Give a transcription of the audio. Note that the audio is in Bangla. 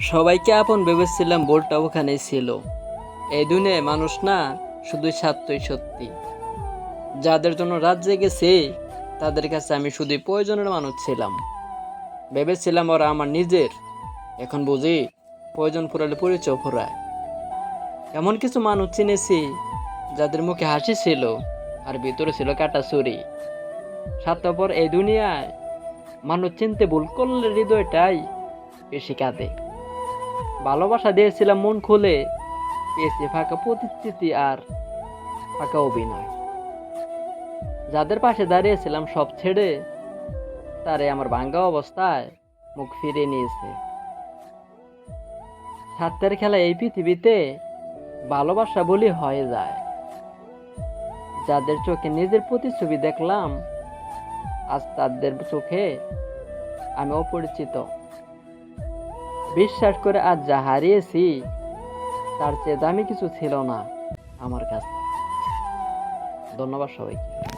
সবাইকে আপন ভেবেছিলাম বলটা ওখানেই ছিল। এই দুনিয়ায় মানুষ না শুধু স্বার্থই সত্যি। যাদের জন্য রাত জেগেছে, তাদের কাছে আমি শুধু প্রয়োজনের মানুষ ছিলাম। ভেবেছিলাম ওরা আমার নিজের। এখন বুঝি প্রয়োজন ফুরালে পরিচয় ফুরায়। এমন কিছু মানুষ চিনেছি, যাদের মুখে হাসি ছিল আর ভিতরে ছিল কাটা ছুরি। স্বার্থপর এই দুনিয়ায় মানুষ চিনতে ভুল করলে হৃদয়টাই বেশি কাঁদে। ভালোবাসা দিয়েছিলাম মন খুলে। পেয়েছি ফাঁকা প্রতিশ্রুতি আর ফাঁকা অভিনয়। যাদের পাশে দাঁড়িয়েছিলাম সব ছেড়ে, তারে আমার ভাঙ্গা অবস্থায় মুখ ফিরিয়ে নিয়েছে। স্বার্থের খেলা এই পৃথিবীতে ভালোবাসা বলি হয়ে যায়। যাদের চোখে নিজের প্রতিচ্ছবি দেখলাম, আজ তাদের চোখে আমি অপরিচিত। বিশ্বাস করে আজ যা হারিয়েছি, তার চেয়ে দামি কিছু ছিল না আমার কাছে। ধন্যবাদ সবাইকে।